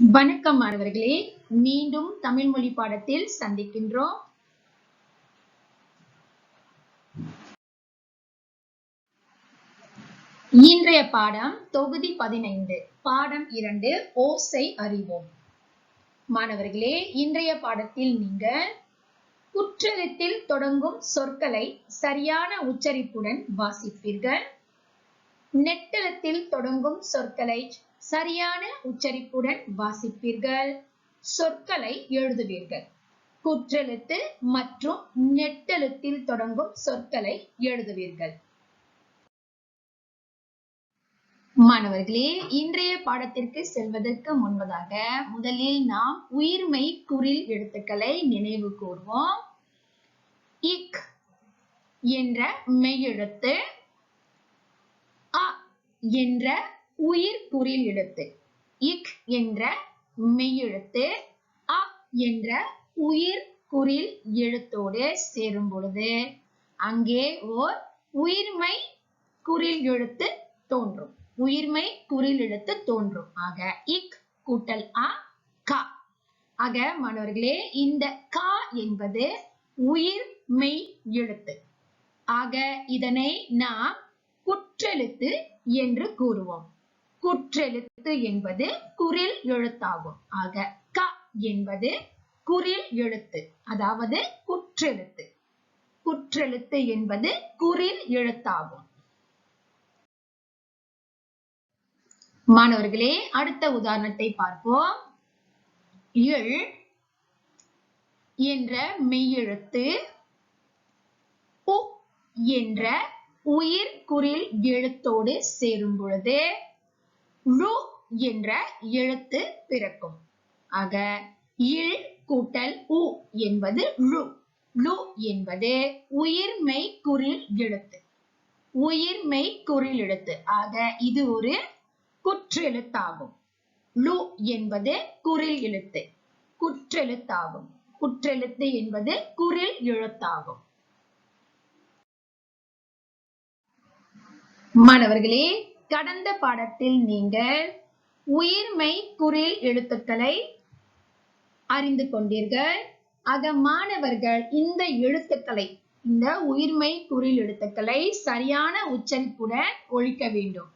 வணக்கம் மாணவர்களே. மீண்டும் தமிழ் மொழி பாடத்தில் சந்திக்கின்றோம். இன்றைய பாடம் தொகுதி பதினைந்து பாடம் இரண்டு ஓசை அறிவோம். மாணவர்களே இன்றைய பாடத்தில் நீங்கள் குற்றலத்தில் தொடங்கும் சொற்களை சரியான உச்சரிப்புடன் வாசிப்பீர்கள். நெட்டலத்தில் தொடங்கும் சொற்களை சரியான உச்சரிப்புடன் வாசிப்பீர்கள். சொற்களை எழுதுவீர்கள். குற்றெழுத்து மற்றும் நெட்டெழுத்தில் தொடங்கும் சொற்களை எழுதுவீர்கள். மாணவர்களே இன்றைய பாடத்திற்கு செல்வதற்கு முன்பதாக முதலில் நாம் உயிர்மை குறில் எழுத்துக்களை நினைவு கூர்வோம். இக் என்ற மெய்யெழுத்து அ என்ற உயிர் குறில் எழுத்து. இக் என்ற மெய்யெழுத்து அப் என்ற உயிர் குறில் எழுத்தோடு சேரும் பொழுது அங்கே ஓர் உயிர்மை குறில் எழுத்து தோன்றும். உயிர்மை குறில் எழுத்து தோன்றும். ஆக இக் கூட்டல் அ க. ஆக மாணவர்களே இந்த க என்பது உயிர் மெய் எழுத்து. ஆக இதனை நாம் குற்றெழுத்து என்று கூறுவோம். குற்றெழுத்து என்பது குரில் எழுத்தாகும். ஆக க என்பது குரில் எழுத்து. அதாவது குற்றெழுத்து. குற்றெழுத்து என்பது குரில் எழுத்தாகும். மாணவர்களே அடுத்த உதாரணத்தை பார்ப்போம். இல் என்ற மெய்யெழுத்து உ என்ற உயிர் குறில் எழுத்தோடு சேரும் பொழுது ழு என்ற எழுத்து பிறக்கும். ஆக இல் கூட்டல் உ என்பது ழு. ழு என்பது உயிர்மெய் குறில் எழுத்து. உயிர்மெய் குறில் எழுத்து. ஆக இது ஒரு குற்றெழுத்தாகும். ழு என்பது குரில் எழுத்து. குற்றெழுத்தாகும். குற்றெழுத்து என்பது குரில் எழுத்தாகும். மாணவர்களே கடந்த பாடத்தில் நீங்கள் உயிர்மை குறில் எழுத்துக்களை அறிந்து கொண்டீர்கள். ஆக மாணவர்கள் இந்த எழுத்துக்களை இந்த உயிர்மை குறில் எழுத்துக்களை சரியான உச்சரிப்புடன் ஒழிக்க வேண்டும்.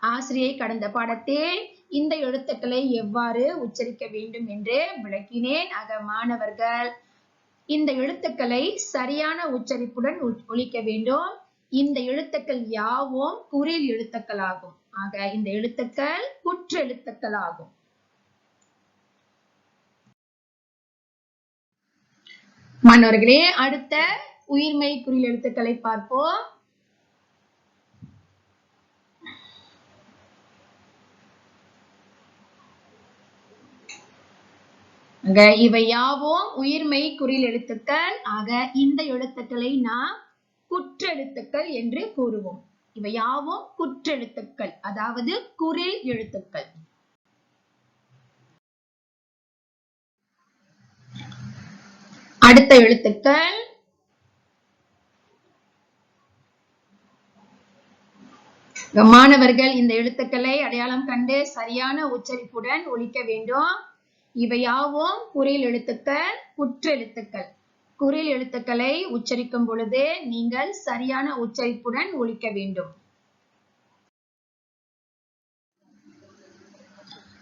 ஆசிரியை கடந்த பாடத்தில் இந்த எழுத்துக்களை எவ்வாறு உச்சரிக்க வேண்டும் என்று விளக்கினேன். ஆக மாணவர்கள் இந்த எழுத்துக்களை சரியான உச்சரிப்புடன் ஒழிக்க வேண்டும். இந்த எழுத்துக்கள் யாவும் குறில் எழுத்துக்களாகும். ஆக இந்த எழுத்துக்கள் குற்றெழுத்துக்களாகும். மாணவர்களே அடுத்த உயிர்மை குறில் எழுத்துக்களை பார்ப்போம். இவை யாவும் உயிர்மை குறில் எழுத்துக்கள். ஆக இந்த எழுத்துக்களை நாம் குற்றெழுத்துக்கள் என்று கூறுவோம். இவை யாவும் குற்றெழுத்துக்கள் அதாவது குரில் எழுத்துக்கள். அடுத்த எழுத்துக்கள். மாணவர்கள் இந்த எழுத்துக்களை அடையாளம் கண்டு சரியான உச்சரிப்புடன் ஒழிக்க வேண்டும். இவையாவும் யாவும் எழுத்துக்கள் குற்றெழுத்துக்கள். குறில் எழுத்துக்களை உச்சரிக்கும் பொழுது நீங்கள் சரியான உச்சரிப்புடன் ஒழிக்க வேண்டும்.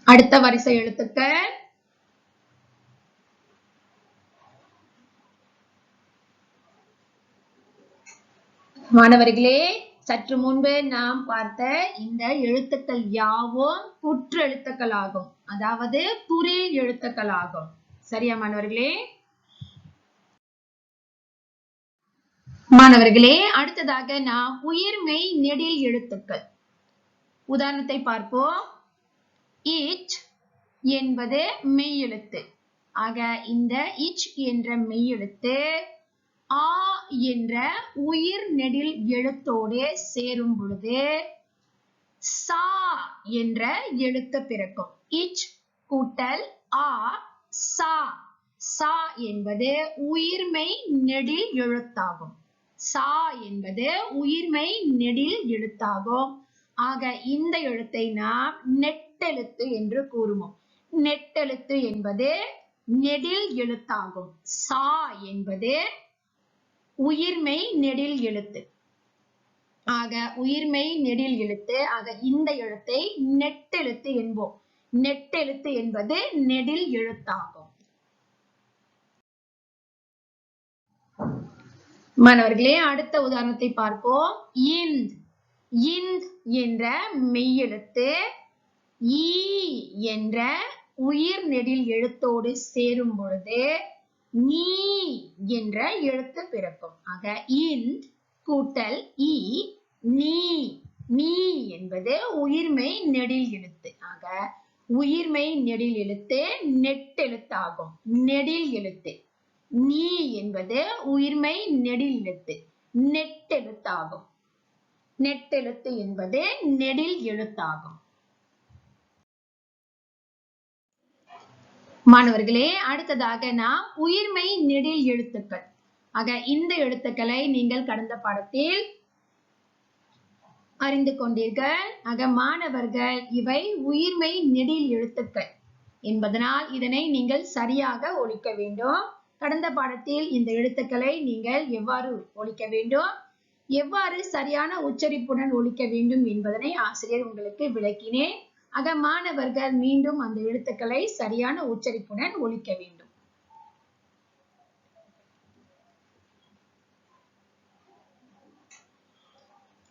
அடுத்த வரிசை எழுத்துக்கள். மாணவர்களே சற்று முன்பு நாம் பார்த்த இந்த எழுத்துக்கள் யாவும் குற்றெழுத்துக்கள் ஆகும் அதாவது குறில் எழுத்துக்கள் ஆகும் சரியா மாணவர்களே? மாணவர்களே அடுத்ததாக நான் உயிர்மெய் நெடில் எழுத்துக்கள். உதாரணத்தை பார்ப்போம். இச் என்பது மெய் எழுத்து ஆக இந்த இச் என்ற மெய் எழுத்து ஆ என்ற உயிர் நெடில் எழுத்தோடு சேரும் பொழுது சா என்ற எழுத்து பிறக்கும். இச் கூட்டல் ஆ சா. சா என்பது உயிர்மை நெடில் எழுத்தாகும். சா என்பது உயிர்மை நெடில் எழுத்தாகும். ஆக இந்த எழுத்தை நாம் நெட்டெழுத்து என்று கூறுவோம். நெட்டெழுத்து என்பது நெடில் எழுத்தாகும். சா என்பது உயிர்மை நெடில் எழுத்து. ஆக உயிர்மை நெடில் எழுத்து. ஆக இந்த எழுத்தை நெட்டெழுத்து என்போம். நெட்டெழுத்து என்பது நெடில் எழுத்தாகும். மாணவர்களே அடுத்த உதாரணத்தை பார்ப்போம். இந்த். இந்த் என்ற மெய்யெழுத்து ஈ என்ற உயிர் நெடில் எழுத்தோடு சேரும் பொழுது நீ என்ற எழுத்து பிறக்கும். ஆக இந்த் கூட்டல் ஈ நீ நீ என்பது உயிர்மை நெடில் எழுத்து. ஆக உயிர்மை நெடில் எழுத்து நெட்டெழுத்தாகும். நெடில் எழுத்து. நீ என்பது உயிர்மை நெடிலெழுத்து நெட்டெழுத்தாகும். நெட்டெழுத்து என்பது நெடில் எழுத்தாகும். மாணவர்களே அடுத்ததாக நாம் உயிர்மை நெடில் எழுத்துக்கள். ஆக இந்த எழுத்துக்களை நீங்கள் கடந்த பாடத்தில் அறிந்து கொண்டீர்கள். ஆக மாணவர்கள் இவை உயிர்மை நெடில் எழுத்துக்கள் என்பதனால் இதனை நீங்கள் சரியாக ஒழிக்க வேண்டும். கடந்த பாடத்தில் இந்த எழுத்துக்களை நீங்கள் எவ்வாறு ஒழிக்க வேண்டும்? எவ்வாறு சரியான உச்சரிப்புடன் ஒழிக்க வேண்டும் என்பதனை ஆசிரியர் உங்களுக்கு விளக்கினேன். ஆக மாணவர்கள் மீண்டும் அந்த எழுத்துக்களை சரியான உச்சரிப்புடன் ஒழிக்க வேண்டும்.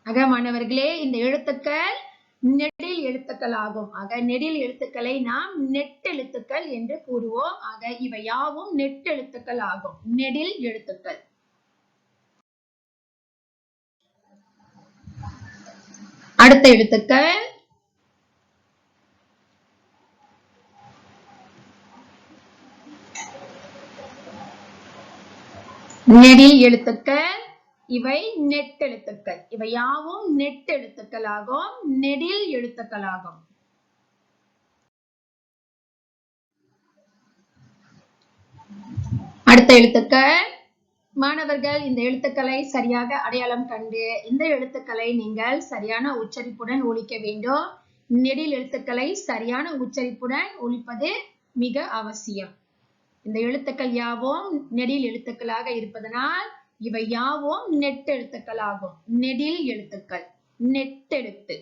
ஆக மாணவர்களே இந்த எழுத்துக்கள் நெடில் எழுத்துக்கள் ஆகும் ஆக நெடில் எழுத்துக்களை நாம் நெட்டெழுத்துக்கள் என்று கூறுவோம். ஆக இவை யாவும் நெட்டெழுத்துக்கள் ஆகும் நெடில் எழுத்துக்கள். அடுத்த எழுத்துக்கள். நெடில் எழுத்துக்கள். இவை நெட்டெழுத்துக்கள். இவை யாவும் நெட்டெழுத்துக்கள் ஆகும் நெடில் எழுத்துக்கள் ஆகும் அடுத்த எழுத்துக்கள். மாணவர்கள் இந்த எழுத்துக்களை சரியாக அடையாளம் கண்டு இந்த எழுத்துக்களை நீங்கள் சரியான உச்சரிப்புடன் ஒழிக்க வேண்டும். நெடில் எழுத்துக்களை சரியான உச்சரிப்புடன் ஒழிப்பது மிக அவசியம். இந்த எழுத்துக்கள் யாவும் நெடில் எழுத்துக்களாக இருப்பதனால் இவை யாவும் நெட்டெழுத்துக்கள் ஆகும் நெடில் எழுத்துக்கள். நெட்டெழுத்து.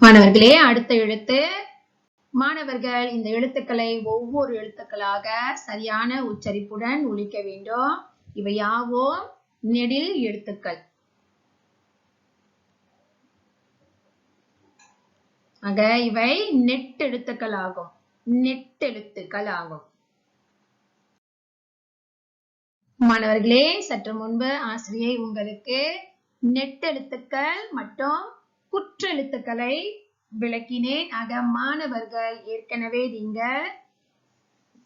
மாணவர்களே அடுத்த எழுத்து. மாணவர்கள் இந்த எழுத்துக்களை ஒவ்வொரு எழுத்துக்களாக சரியான உச்சரிப்புடன் ஒழிக்க வேண்டும். இவை யாவும் நெடில் எழுத்துக்கள். ஆக இவை நெட்டெழுத்துக்கள் ஆகும் நெட்டெழுத்துக்கள் ஆகும். மாணவர்களே சற்று முன்பு ஆசிரியை உங்களுக்கு நெட்டெழுத்துக்கள் மற்றும் குற்றெழுத்துக்களை விளக்கினேன். ஆக மாணவர்கள் ஏற்கனவே நீங்க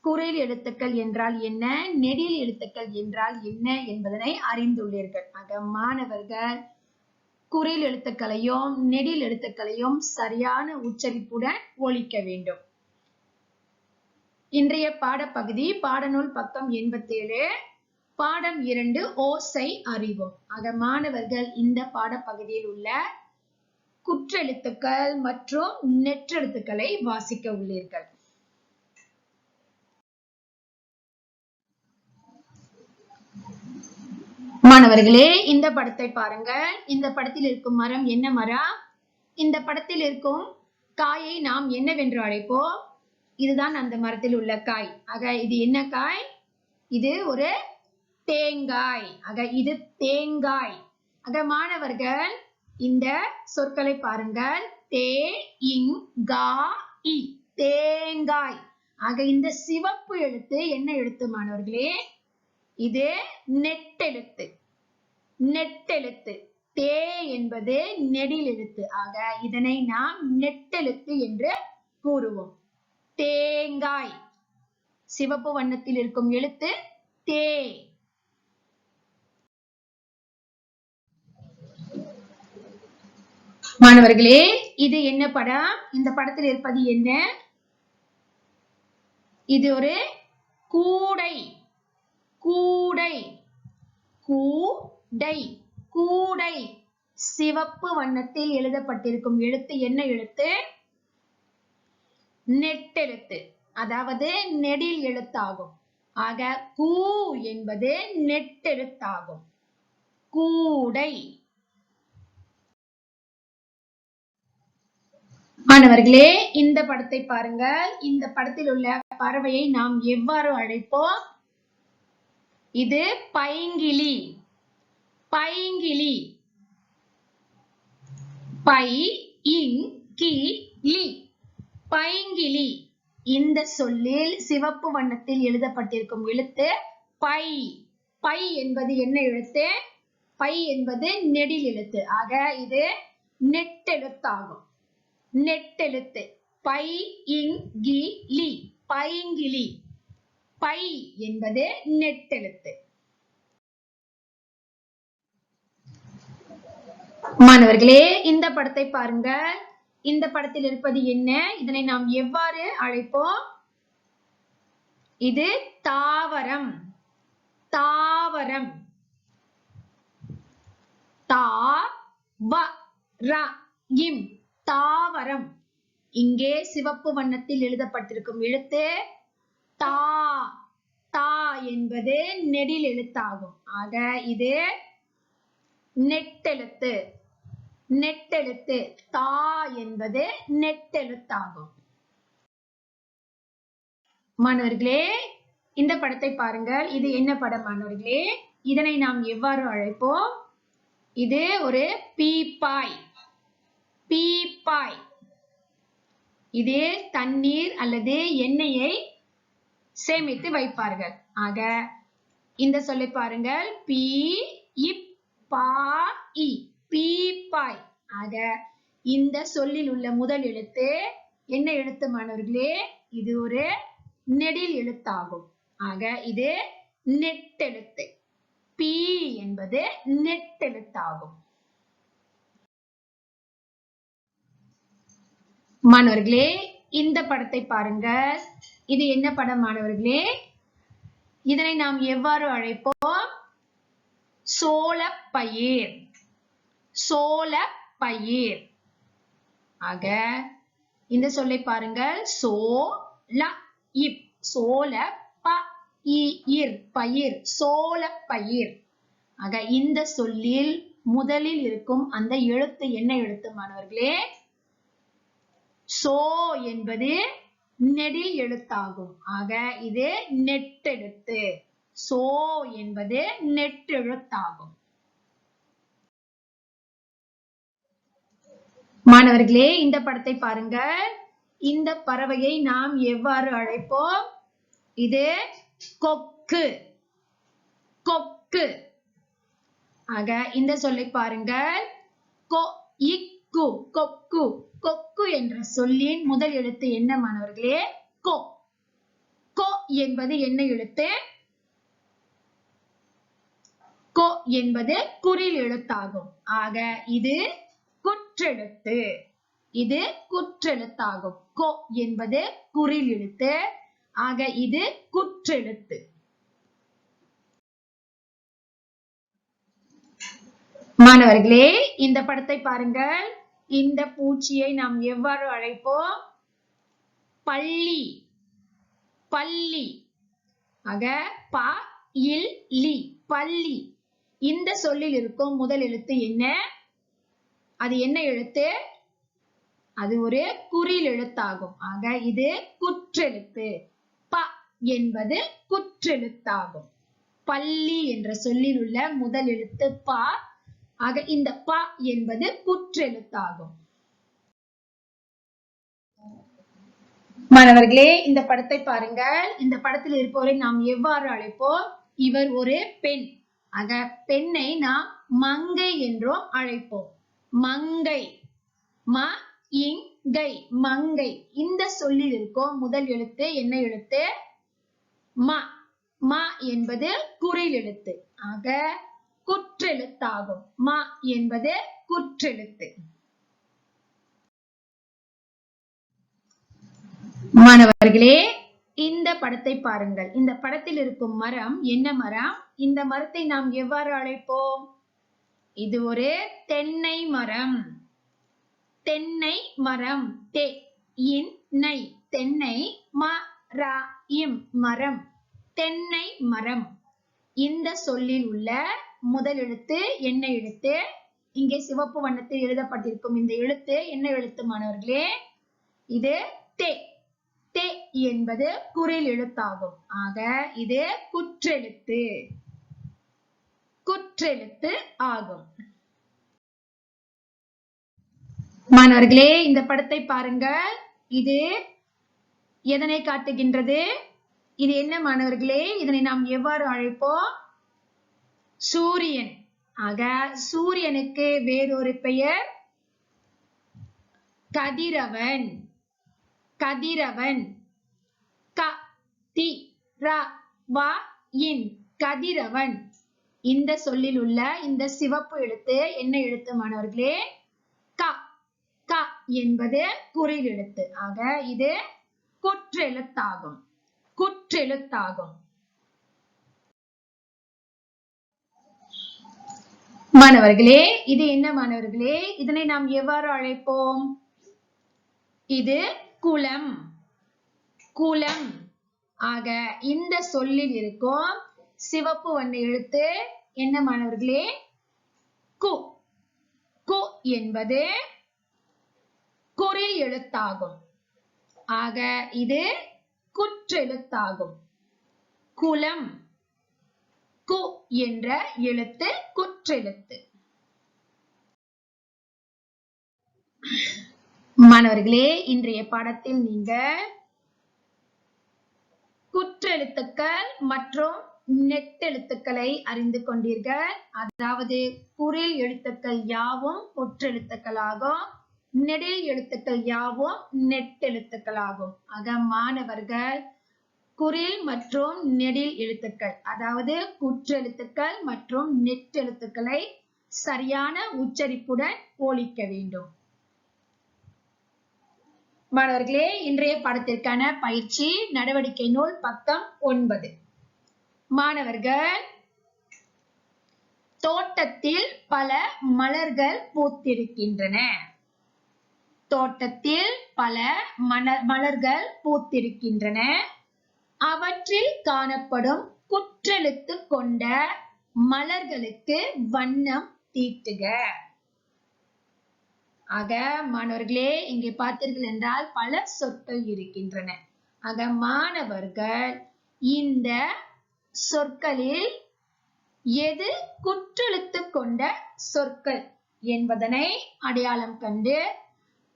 குரல் எழுத்துக்கள் என்றால் என்ன நெடில் எழுத்துக்கள் என்றால் என்ன என்பதனை அறிந்துள்ளீர்கள். ஆக மாணவர்கள் குரல் எழுத்துக்களையும் நெடில் எழுத்துக்களையும் சரியான உச்சரிப்புடன் ஒழிக்க வேண்டும். இன்றைய பாடப்பகுதி பாடநூல் பக்கம் எண்பத்தேழு பாடம் இரண்டு ஓசை அறிவோம். ஆக மாணவர்கள் இந்த பாடப்பகுதியில் உள்ள குற்றெழுத்துக்கள் மற்றும் நெற்றெழுத்துக்களை வாசிக்க உள்ளீர்கள். மாணவர்களே இந்த படத்தை பாருங்கள். இந்த படத்தில் இருக்கும் மரம் என்ன மரம்? இந்த படத்தில் இருக்கும் காயை நாம் என்னவென்று அழைப்போம்? இதுதான் அந்த மரத்தில் உள்ள காய். ஆக இது என்ன காய்? இது ஒரு தேங்காய். ஆக இது தேங்காய். ஆக மாணவர்கள் இந்த சொற்களை பாருங்கள். தே இங் கா இ. தேங்காய். ஆக இந்த சிவப்பு எழுத்து என்ன எழுத்து மாணவர்களே? இது நெட்டெழுத்து. நெட்டெழுத்து. தே என்பது நெடில் எழுத்து. ஆக இதனை நாம் நெட்டெழுத்து என்று கூறுவோம். தேங்காய். சிவப்பு வண்ணத்தில் இருக்கும் எழுத்து தே. மாணவர்களே இது என்ன படம்? இந்த படத்தில் இருப்பது என்ன? இது ஒரு கூடை. கூடை. கூடை. கூடை. சிவப்பு வண்ணத்தில் எழுதப்பட்டிருக்கும் எழுத்து என்ன எழுத்து? நெட்டெழுத்து. அதாவது நெடில் எழுத்தாகும். ஆக கூ என்பது நெட்டெழுத்தாகும். கூடை. மாணவர்களே இந்த படத்தை பாருங்கள். இந்த படத்தில் உள்ள பறவையை நாம் எவ்வாறு அழைப்போம்? இது பைங்கிளி பைங்கிளி பை இங் கி லி. பைங்கிளி இந்த சொல்லில் சிவப்பு வண்ணத்தில் எழுதப்பட்டிருக்கும் எழுத்து பை. பை என்பது என்ன எழுத்து? பை என்பது நெடில் எழுத்து. ஆக இது நெட்டெழுத்தாகும். நெட்டெழுத்து. பை இங் கி லி பைங்கிளி பை என்பது நெட்டெழுத்து. மாணவர்களே இந்த படத்தை பாருங்க இந்த படத்தில் இருப்பது என்ன? இதனை நாம் எவ்வாறு அழைப்போம்? இது தாவரம். தாவரம். தா வ ர இம் தாவரம். இங்கே சிவப்பு வண்ணத்தில் எழுதப்பட்டிருக்கும் எழுத்து தா. தா என்பது நெடில் எழுத்தாகும். ஆக இது நெட்டெழுத்து. நெட்டெழுத்து. தா என்பது நெட்டெழுத்தாகும். மாணவர்களே இந்த படத்தை பாருங்கள். இது என்ன படம் மாணவர்களே? இதனை நாம் எவ்வாறு அழைப்போம்? இது ஒரு பீப்பாய். பீப்பாய். இது தண்ணீர் அல்லது எண்ணெயை சேமித்து வைப்பார்கள். ஆக இந்த சொல்லை பாருங்கள். பி இப் பா இ. பீப்பாய். ஆக இந்த சொல்லில் உள்ள முதல் எழுத்து என்ன எழுத்து மாணவர்களே? இது ஒரு நெடில் எழுத்தாகும். ஆக இது நெட்டெழுத்து. பி என்பது நெட்டெழுத்தாகும். மாணவர்களே இந்த படத்தை பாருங்க இது என்ன படம் மாணவர்களே? இதனை நாம் எவ்வாறு அழைப்போம்? சோளப்பயிர் சோளப்பயிர் ஆக இந்த சொல்லை பாருங்கள். சோ ல இப் சோள ப இ இர் பயிர் சோளப்பயிர் ஆக இந்த சொல்லில் முதலில் இருக்கும் அந்த எழுத்து என்ன எழுத்து மாணவர்களே? சோ என்பது நெடில் எழுத்தாகும். ஆக இது நெட்டெழுத்து. சோ என்பது நெட்டெழுத்தாகும். மாணவர்களே இந்த படத்தை பாருங்க. இந்த பறவையை நாம் எவ்வாறு அழைப்போம்? இது கொக்கு. கொக்கு. ஆக இந்த சொல்லை பாருங்கள் கொக்கு கொக்கு. கொக்கு என்ற சொல்லின் முதல் எழுத்து என்ன மாணவர்களே? கோ. கோ என்பது என்ன எழுத்து? கோ என்பது குறில் எழுத்தாகும். ஆக இது குற்றெழுத்து. இது குற்றெழுத்தாகும். கோ என்பது குறில் எழுத்து. ஆக இது குற்றெழுத்து. மாணவர்களே இந்த படத்தை பாருங்கள். இந்த பூச்சியை நாம் எவ்வாறு அழைப்போம்? பள்ளி. பள்ளி. ஆக ப இல் லி. பள்ளி. இந்த சொல்லில் இருக்கும் முதல் எழுத்து என்ன? அது என்ன எழுத்து? அது ஒரு குறில் எழுத்தாகும். ஆக இது குற்றெழுத்து. ப என்பது குற்றெழுத்தாகும். பள்ளி என்ற சொல்லில் உள்ள முதல் எழுத்து ப. ஆக இந்த ப என்பது குற்றெழுத்தாகும். மாணவர்களே இந்த படத்தை பாருங்கள். இந்த படத்தில் இருப்பவரை நாம் எவ்வாறு அழைப்போம்? இவர் ஒரு பெண். ஆக பெண்ணை நாம் மங்கை என்றும் அழைப்போம். மங்கை. ம இங்கை மங்கை. இந்த சொல்லில் இருக்கும் முதல் எழுத்து என்ன எழுத்து? ம. ம என்பது குறில் எழுத்து. ஆக குற்றெழுத்தாகும். ம என்பது குற்றெழுத்து. மாணவர்களே இந்த படத்தை பாருங்கள். இந்த படத்தில் இருக்கும் மரம் என்ன மரம்? இந்த மரத்தை நாம் எவ்வாறு அழைப்போம்? இது ஒரு தென்னை மரம். தென்னை மரம். தே இன் நை. தென்னை ம ரா இம் மரம். தென்னை மரம். இந்த சொல்லில் உள்ள முதல் எழுத்து என்ன எழுத்து? இங்கே சிவப்பு வண்ணத்தில் எழுதப்பட்டிருக்கும் இந்த எழுத்து என்ன எழுத்து மாணவர்களே? இது தே. தே என்பது குரில் எழுத்தாகும். ஆக இது குற்றெழுத்து. குற்றெழுத்து ஆகும். மாணவர்களே இந்த படத்தை பாருங்க இது எதனை காட்டுகின்றது? இது என்ன மாணவர்களே? இதனை நாம் எவ்வாறு அழைப்போம்? சூரியன். ஆக சூரியனுக்கு வேறொரு பெயர் கதிரவன். கதிரவன். க தி ர வ இன். கதிரவன். இந்த சொல்லில் உள்ள இந்த சிவப்பு எழுத்து என்ன எழுத்து மாணவர்களே? க. க என்பது குறில் எழுத்து. ஆக இது குற்றெழுத்தாகும். குற்றெழுத்தாகும். மாணவர்களே இது என்ன மாணவர்களே? இதனை நாம் எவ்வாறு அழைப்போம்? இது குளம். குளம். ஆக இந்த சொல்லில் இருக்கும் சிவப்பு வண்ண எழுத்து என்ன மாணவர்களே? கு. கு என்பது குறில் எழுத்தாகும். ஆக இது குற்றெழுத்தாகும். குலம். கு என்ற எழுத்து குற்றெழுத்து. மாணவர்களே இன்றைய பாடத்தில் நீங்க குற்றெழுத்துக்கள் மற்றும் நெட்டெழுத்துக்களை அறிந்து கொண்டீர்கள். அதாவது குறில் எழுத்துக்கள் யாவும் ஒற்றெழுத்துக்களாகும் நெடில் எழுத்துக்கள் யாவும் நெட்டெழுத்துக்களாகும். ஆக மாணவர்கள் குரில் மற்றும் நெடில் எழுத்துக்கள் அதாவது குற்றெழுத்துக்கள் மற்றும் நெட்டெழுத்துக்களை சரியான உச்சரிப்புடன் போலிக்க வேண்டும். மாணவர்களே இன்றைய பாடத்திற்கான பயிற்சி நடவடிக்கை நூல் பக்கம் ஒன்பது. மாணவர்கள் தோட்டத்தில் பல மலர்கள் பூத்திருக்கின்றன. தோட்டத்தில் பல மலர்கள் பூத்திருக்கின்றன. அவற்றில் காணப்படும் குற்றெழுத்து கொண்ட மலர்களுக்கு வண்ணம் தீட்டுக. ஆக மாணவர்களே இங்கே பார்த்தீர்கள் என்றால் பல சொற்கள் இருக்கின்றன. ஆக மாணவர்கள் இந்த சொற்களில் எது குற்றெழுத்து கொண்ட சொற்கள் என்பதனை அடையாளம் கண்டு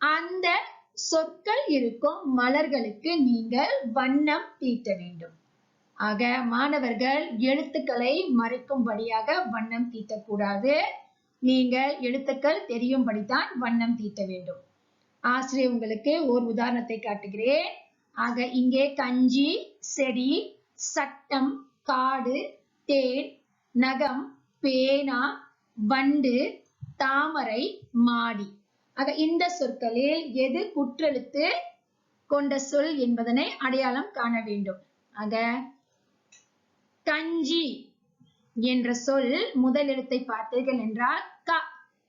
அந்த சொற்கள் இருக்கும் மலர்களுக்கு நீங்கள் வண்ணம் தீட்ட வேண்டும். ஆக மாணவர்கள் எழுத்துக்களை மறைக்கும்படியாக வண்ணம் தீட்டக்கூடாது. நீங்கள் எழுத்துக்கள் தெரியும்படிதான் வண்ணம் தீட்ட வேண்டும். ஆசிரியர் உங்களுக்கு ஒரு உதாரணத்தை காட்டுகிறேன். ஆக இங்கே கஞ்சி செடி சட்டம் காடு தேன் நகம் பேனா வண்டு தாமரை மாடி. ஆக இந்த சொற்களில் எது குற்றெழுத்து கொண்ட சொல் என்பதனை அடையாளம் காண வேண்டும். ஆக கஞ்சி என்ற சொல் முதல் எழுத்தை பார்த்தீர்கள் என்றால் க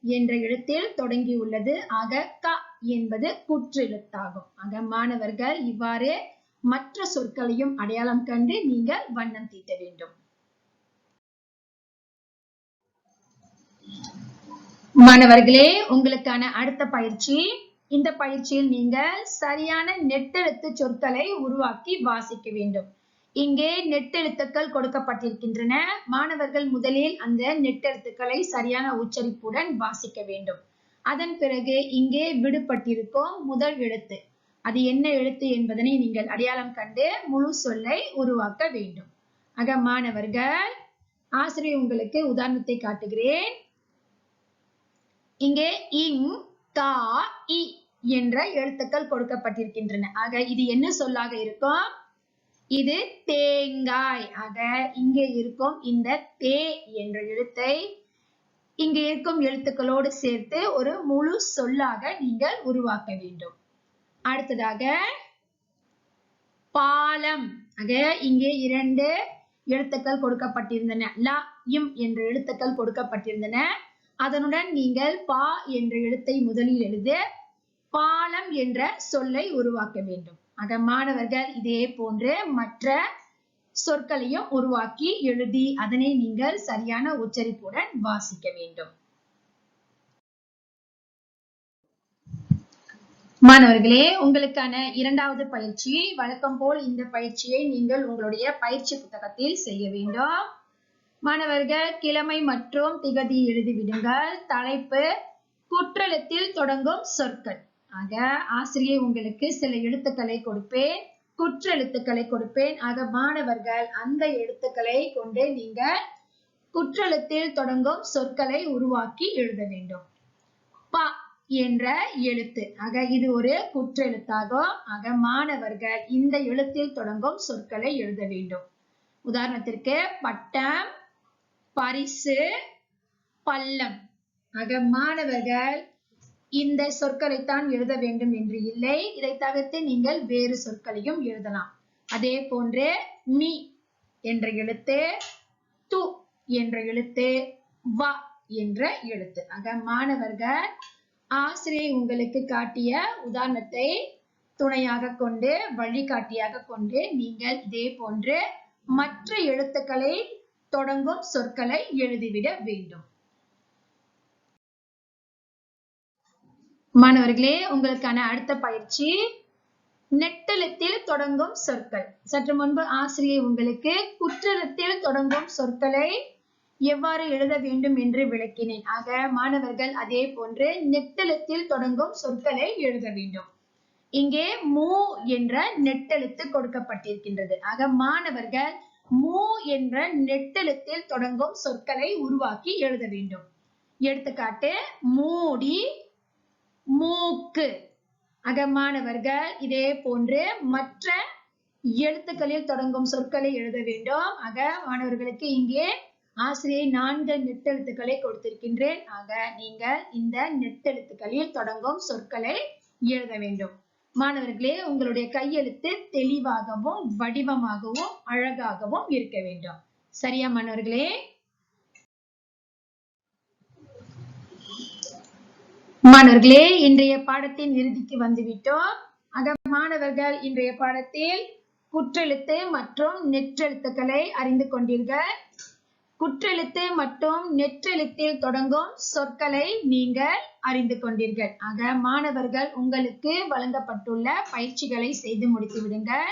என்ற எழுத்தில் தொடங்கியுள்ளது. ஆக க என்பது குற்றெழுத்தாகும். ஆக மாணவர்கள் இவ்வாறு மற்ற சொற்களையும் அடையாளம் கண்டு நீங்கள் வண்ணம் தீட்ட வேண்டும். மாணவர்களே உங்களுக்கான அடுத்த பயிற்சி. இந்த பயிற்சியில் நீங்கள் சரியான நெட்டெழுத்து சொற்களை உருவாக்கி வாசிக்க வேண்டும். இங்கே நெட்டெழுத்துக்கள் கொடுக்கப்பட்டிருக்கின்றன. மாணவர்கள் முதலில் அந்த நெட்டெழுத்துக்களை சரியான உச்சரிப்புடன் வாசிக்க வேண்டும். அதன் பிறகு இங்கே விடுபட்டிருக்கும் முதல் எழுத்து. அது என்ன எழுத்து என்பதனை நீங்கள் அடையாளம் கண்டு முழு சொல்லை உருவாக்க வேண்டும். ஆக மாணவர்கள் ஆசிரியர் உங்களுக்கு உதாரணத்தை காட்டுகிறேன். இங்கே இங் கா இ என்ற எழுத்துக்கள் கொடுக்கப்பட்டிருக்கின்றன. ஆக இது என்ன சொல்லாக இருக்கும்? இது தேங்காய். ஆக இங்கே இருக்கும் இந்த தே என்ற எழுத்தை இங்கே இருக்கும் எழுத்துக்களோடு சேர்த்து ஒரு முழு சொல்லாக நீங்கள் உருவாக்க வேண்டும். அடுத்ததாக பாலம். ஆக இங்கே இரண்டு எழுத்துக்கள் கொடுக்கப்பட்டிருந்தன. ல இம் என்ற எழுத்துக்கள் கொடுக்கப்பட்டிருந்தன. அதனுடன் நீங்கள் பா என்ற எழுத்தை முதலில் எழுது. பாலம் என்ற சொல்லை உருவாக்க வேண்டும். ஆக மாணவர்கள் இதே போன்று மற்ற சொற்களையும் உருவாக்கி எழுதி அதனை நீங்கள் சரியான உச்சரிப்புடன் வாசிக்க வேண்டும். மாணவர்களே உங்களுக்கான இரண்டாவது பயிற்சி. வழக்கம் போல் இந்த பயிற்சியை நீங்கள் உங்களுடைய பயிற்சி புத்தகத்தில் செய்ய வேண்டும். மாணவர்கள் கிழமை மற்றும் திகதி எழுதிவிடுங்கள் தலைப்பு குற்றலத்தில் தொடங்கும் சொற்கள். ஆக ஆசிரியர் உங்களுக்கு சில எழுத்துக்களை கொடுப்பேன். குற்றெழுத்துக்களை கொடுப்பேன். ஆக மாணவர்கள் அந்த எழுத்துக்களை கொண்டு நீங்கள் குற்றெழுத்தில் தொடங்கும் சொற்களை உருவாக்கி எழுத வேண்டும். ப என்ற எழுத்து. ஆக இது ஒரு குற்றெழுத்தாகும். ஆக மாணவர்கள் இந்த எழுத்தில் தொடங்கும் சொற்களை எழுத வேண்டும். உதாரணத்திற்கு பட்டம் பரிசு பள்ளம். ஆக மாணவர்கள் இந்த சொற்களைத்தான் எழுத வேண்டும் என்று இல்லை. இதை தவிர்த்து நீங்கள் வேறு சொற்களையும் எழுதலாம். அதே போன்று மி என்ற எழுத்து து என்ற எழுத்து வ என்ற எழுத்து. ஆக மாணவர்கள் ஆசிரியை உங்களுக்கு காட்டிய உதாரணத்தை துணையாக கொண்டு வழிகாட்டியாக கொண்டு நீங்கள் இதே போன்று மற்ற எழுத்துக்களை தொடங்கும் சொற்களை எழுதிவிட வேண்டும். மாணவர்களே உங்களுக்கான அடுத்த பயிற்சி நெட்டலத்தில் தொடங்கும் சொற்கள். சற்று முன்பு ஆசிரியை உங்களுக்கு குற்றலத்தில் தொடங்கும் சொற்களை எவ்வாறு எழுத வேண்டும் என்று விளக்கினேன். ஆக மாணவர்கள் அதே போன்று நெட்டெழுத்தில் தொடங்கும் சொற்களை எழுத வேண்டும். இங்கே மூ என்ற நெட்டெழுத்து கொடுக்கப்பட்டிருக்கின்றது. ஆக மாணவர்கள் மூ என்ற நெட்டெழுத்தில் தொடங்கும் சொற்களை உருவாக்கி எழுத வேண்டும். எடுத்துக்காட்டு மூடி மூக்கு. ஆக மாணவர்கள் இதே போன்று மற்ற எழுத்துக்களில் தொடங்கும் சொற்களை எழுத வேண்டும். ஆக மாணவர்களுக்கு இங்கே ஆசிரியை நான்கு நெட்டெழுத்துக்களை கொடுத்திருக்கின்றேன். ஆக நீங்கள் இந்த நெட்டெழுத்துக்களில் தொடங்கும் சொற்களை எழுத வேண்டும். மாணவர்களே உங்களுடைய கையெழுத்து தெளிவாகவும் வடிவமாகவும் அழகாகவும் இருக்க வேண்டும். சரியா மாணவர்களே? மாணவர்களே இன்றைய பாடத்தின் இறுதிக்கு வந்துவிட்டோம். ஆக மாணவர்கள் இன்றைய பாடத்தில் குற்றெழுத்து மற்றும் நெற்றெழுத்துக்களை அறிந்து கொண்டீர்கள். குற்றெழுத்து மற்றும் நெற்றெழுத்தில் தொடங்கும் சொற்களை நீங்கள் அறிந்து கொண்டீர்கள். ஆக மாணவர்கள் உங்களுக்கு வழங்கப்பட்டுள்ள பயிற்சிகளை செய்து முடித்து விடுங்கள்.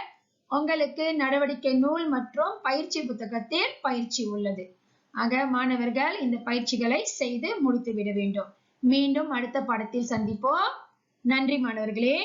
உங்களுக்கு நடவடிக்கை நூல் மற்றும் பயிற்சி புத்தகத்தில் பயிற்சி உள்ளது. ஆக மாணவர்கள் இந்த பயிற்சிகளை செய்து முடித்து விட வேண்டும். மீண்டும் அடுத்த பாடத்தில் சந்திப்போம். நன்றி மாணவர்களே.